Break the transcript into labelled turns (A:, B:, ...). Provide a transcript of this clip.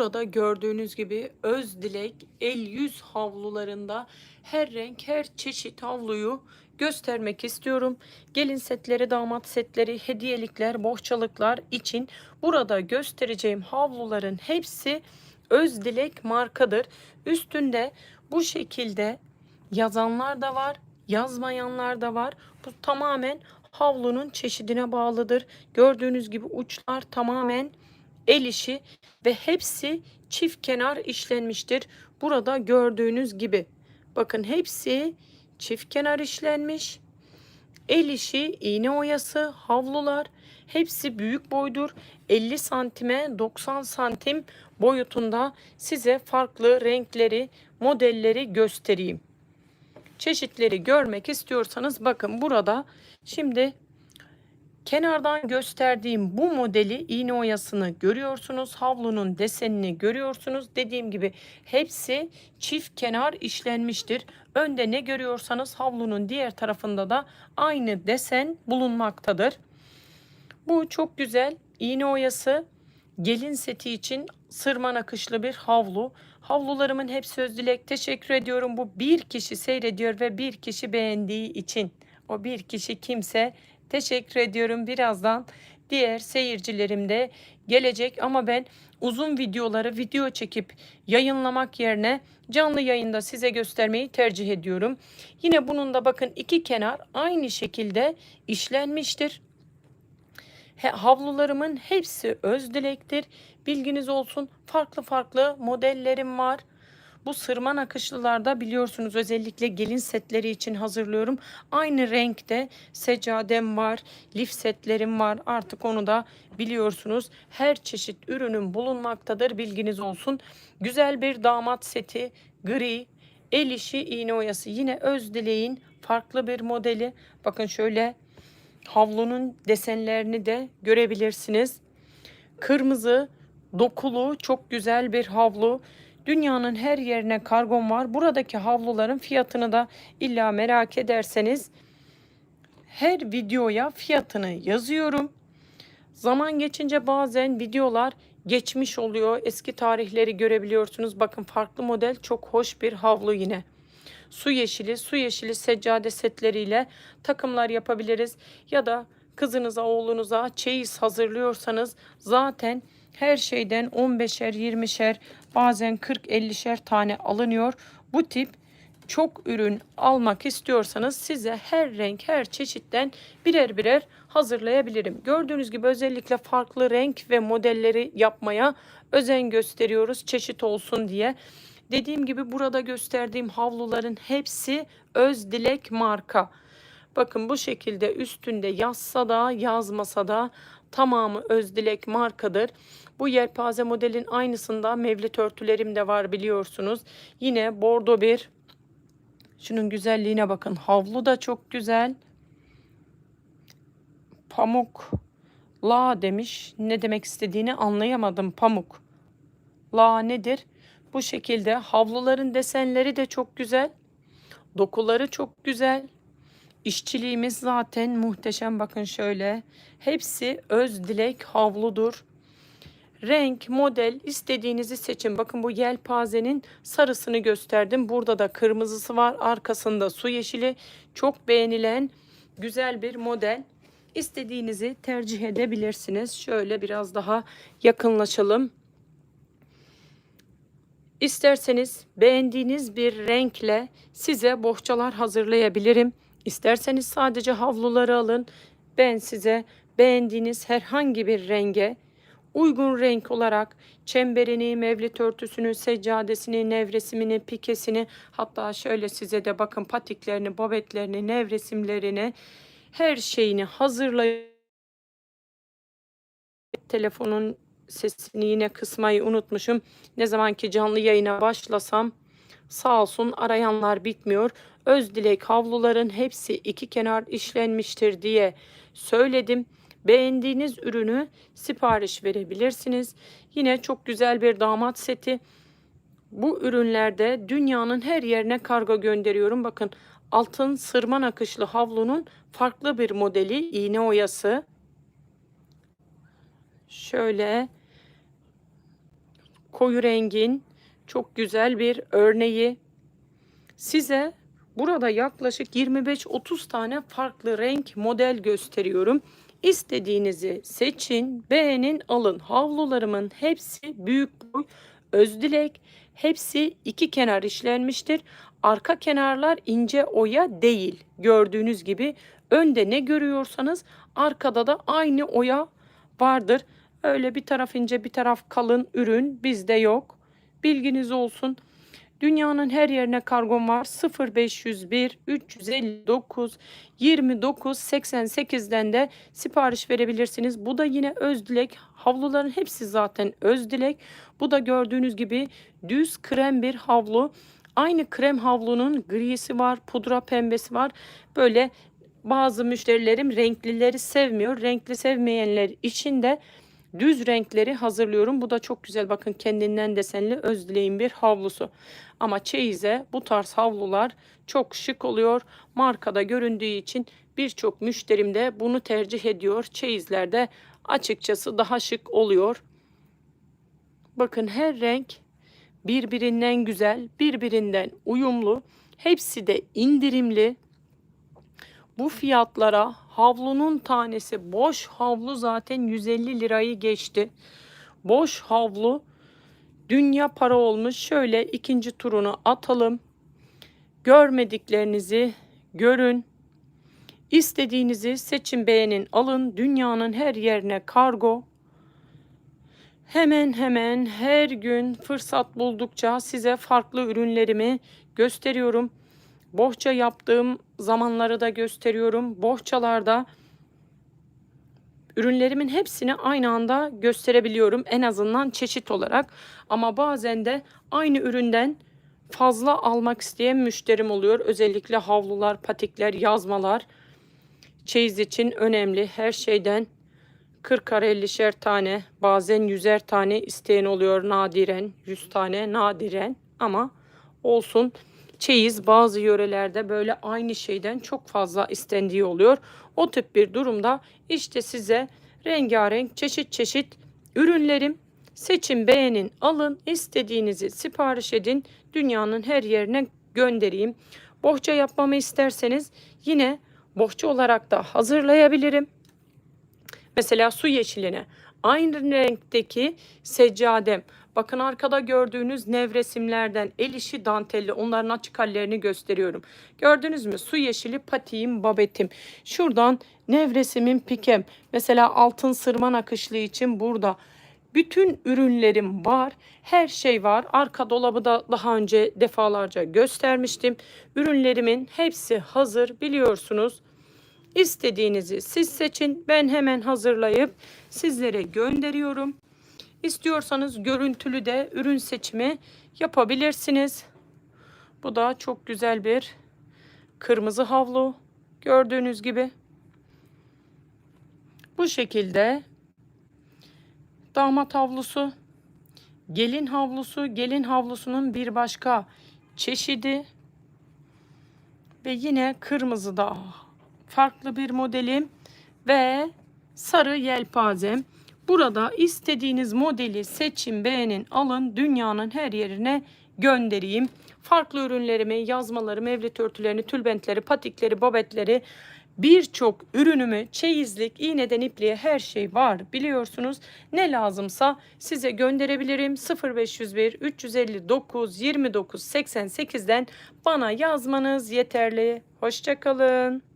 A: Burada gördüğünüz gibi öz dilek el yüz havlularında her renk her çeşit havluyu göstermek istiyorum. Gelin setleri, damat setleri, hediyelikler, bohçalıklar için burada göstereceğim havluların hepsi öz dilek markadır. Üstünde bu şekilde yazanlar da var, yazmayanlar da var. Bu tamamen havlunun çeşidine bağlıdır. Gördüğünüz gibi uçlar tamamen el işi ve hepsi çift kenar işlenmiştir. Burada gördüğünüz gibi. Bakın hepsi çift kenar işlenmiş. El işi, iğne oyası, havlular hepsi büyük boydur. 50 santime 90 santim boyutunda size farklı renkleri, modelleri göstereyim. Çeşitleri görmek istiyorsanız bakın burada şimdi Kenardan gösterdiğim bu modeli iğne oyasını görüyorsunuz. Havlunun desenini görüyorsunuz. Dediğim gibi hepsi çift kenar işlenmiştir. Önde ne görüyorsanız havlunun diğer tarafında da aynı desen bulunmaktadır. Bu çok güzel iğne oyası gelin seti için sırma nakışlı bir havlu. Havlularımın hepsi öz dilek. Teşekkür ediyorum. Bu bir kişi seyrediyor ve bir kişi beğendiği için. O bir kişi kimse Teşekkür ediyorum. Birazdan diğer seyircilerim de gelecek ama ben uzun videoları video çekip yayınlamak yerine canlı yayında size göstermeyi tercih ediyorum. Yine bunun da bakın iki kenar aynı şekilde işlenmiştir. Havlularımın hepsi öz dilektir. Bilginiz olsun farklı farklı modellerim var. Bu sırma nakışlılarda biliyorsunuz özellikle gelin setleri için hazırlıyorum. Aynı renkte seccadem var, lif setlerim var. Artık onu da biliyorsunuz. Her çeşit ürünüm bulunmaktadır. Bilginiz olsun. Güzel bir damat seti, gri, el işi iğne oyası. Yine öz dileğin farklı bir modeli. Bakın şöyle havlunun desenlerini de görebilirsiniz. Kırmızı, dokulu, çok güzel bir havlu. Dünyanın her yerine kargom var. Buradaki havluların fiyatını da illa merak ederseniz her videoya fiyatını yazıyorum. Zaman geçince bazen videolar geçmiş oluyor. Eski tarihleri görebiliyorsunuz. Bakın farklı model çok hoş bir havlu yine. Su yeşili, su yeşili seccade setleriyle takımlar yapabiliriz. Ya da kızınıza, oğlunuza çeyiz hazırlıyorsanız zaten her şeyden 15'er, 20'şer, bazen 40-50'şer tane alınıyor. Bu tip çok ürün almak istiyorsanız size her renk, her çeşitten birer birer hazırlayabilirim. Gördüğünüz gibi özellikle farklı renk ve modelleri yapmaya özen gösteriyoruz çeşit olsun diye. Dediğim gibi burada gösterdiğim havluların hepsi öz dilek marka. Bakın bu şekilde üstünde yazsa da yazmasa da tamamı öz dilek markadır. Bu yelpaze modelin aynısında mevlit örtülerim de var biliyorsunuz. Yine bordo bir. Şunun güzelliğine bakın. Havlu da çok güzel. Pamuk. La demiş. Ne demek istediğini anlayamadım. Pamuk. La nedir? Bu şekilde havluların desenleri de çok güzel. Dokuları çok güzel. İşçiliğimiz zaten muhteşem. Bakın şöyle. Hepsi öz dilek havludur. Renk, model istediğinizi seçin. Bakın bu yelpazenin sarısını gösterdim. Burada da kırmızısı var. Arkasında su yeşili. Çok beğenilen güzel bir model. İstediğinizi tercih edebilirsiniz. Şöyle biraz daha yakınlaşalım. İsterseniz beğendiğiniz bir renkle size bohçalar hazırlayabilirim. İsterseniz sadece havluları alın. Ben size beğendiğiniz herhangi bir renge uygun renk olarak çemberini, mevlit örtüsünü, seccadesini, nevresimini, pikesini hatta şöyle size de bakın patiklerini, bobetlerini, nevresimlerini her şeyini hazırlayıp telefonun sesini yine kısmayı unutmuşum. Ne zaman ki canlı yayına başlasam sağ olsun arayanlar bitmiyor. Öz dilek havluların hepsi iki kenar işlenmiştir diye söyledim. Beğendiğiniz ürünü sipariş verebilirsiniz. Yine çok güzel bir damat seti. Bu ürünlerde dünyanın her yerine kargo gönderiyorum. Bakın altın sırma nakışlı havlunun farklı bir modeli iğne oyası. Şöyle koyu rengin çok güzel bir örneği. Size burada yaklaşık 25-30 tane farklı renk model gösteriyorum. İstediğinizi seçin, beğenin, alın. Havlularımın hepsi büyük boy, özdilek. Hepsi iki kenar işlenmiştir. Arka kenarlar ince oya değil. Gördüğünüz gibi önde ne görüyorsanız arkada da aynı oya vardır. Öyle bir taraf ince bir taraf kalın ürün bizde yok. Bilginiz olsun. Dünyanın her yerine kargom var. 0501 359 29 88'den de sipariş verebilirsiniz. Bu da yine öz dilek. Havluların hepsi zaten öz dilek. Bu da gördüğünüz gibi düz krem bir havlu. Aynı krem havlunun grisi var, pudra pembesi var. Böyle bazı müşterilerim renklileri sevmiyor. Renkli sevmeyenler için de düz renkleri hazırlıyorum. Bu da çok güzel. Bakın kendinden desenli öz dileğin bir havlusu. Ama çeyize bu tarz havlular çok şık oluyor. Markada göründüğü için birçok müşterim de bunu tercih ediyor. Çeyizlerde açıkçası daha şık oluyor. Bakın her renk birbirinden güzel, birbirinden uyumlu. Hepsi de indirimli. Bu fiyatlara havlunun tanesi boş havlu zaten 150 lirayı geçti. Boş havlu dünya para olmuş. Şöyle ikinci turunu atalım. Görmediklerinizi görün. İstediğinizi seçin beğenin alın. Dünyanın her yerine kargo. Hemen hemen her gün fırsat buldukça size farklı ürünlerimi gösteriyorum. Bohça yaptığım zamanları da gösteriyorum. Bohçalarda ürünlerimin hepsini aynı anda gösterebiliyorum. En azından çeşit olarak. Ama bazen de aynı üründen fazla almak isteyen müşterim oluyor. Özellikle havlular, patikler, yazmalar. Çeyiz için önemli. Her şeyden 40'ar 50'şer tane bazen 100'er tane isteyen oluyor nadiren. 100 tane nadiren ama olsun. Çeyiz bazı yörelerde böyle aynı şeyden çok fazla istendiği oluyor. O tip bir durumda işte size rengarenk çeşit çeşit ürünlerim seçin beğenin alın istediğinizi sipariş edin dünyanın her yerine göndereyim. Bohça yapmamı isterseniz yine bohça olarak da hazırlayabilirim. Mesela su yeşiline aynı renkteki seccadem. Bakın arkada gördüğünüz nevresimlerden el işi dantelli onların açık hallerini gösteriyorum. Gördünüz mü? Su yeşili patiğim babetim. Şuradan nevresimim pikem. Mesela altın sırma nakışlı için burada. Bütün ürünlerim var. Her şey var. Arka dolabı da daha önce defalarca göstermiştim. Ürünlerimin hepsi hazır biliyorsunuz. İstediğinizi siz seçin. Ben hemen hazırlayıp sizlere gönderiyorum. İstiyorsanız görüntülü de ürün seçimi yapabilirsiniz. Bu da çok güzel bir kırmızı havlu. Gördüğünüz gibi. Bu şekilde damat havlusu, gelin havlusu, gelin havlusunun bir başka çeşidi ve yine kırmızı da farklı bir modelim ve sarı yelpazem. Burada istediğiniz modeli seçin, beğenin, alın. Dünyanın her yerine göndereyim. Farklı ürünlerimi, yazmaları, mevlit örtülerini, tülbentleri, patikleri, babetleri, birçok ürünümü, çeyizlik, iğneden ipliğe her şey var biliyorsunuz. Ne lazımsa size gönderebilirim. 0501 359 29 88'den bana yazmanız yeterli. Hoşçakalın.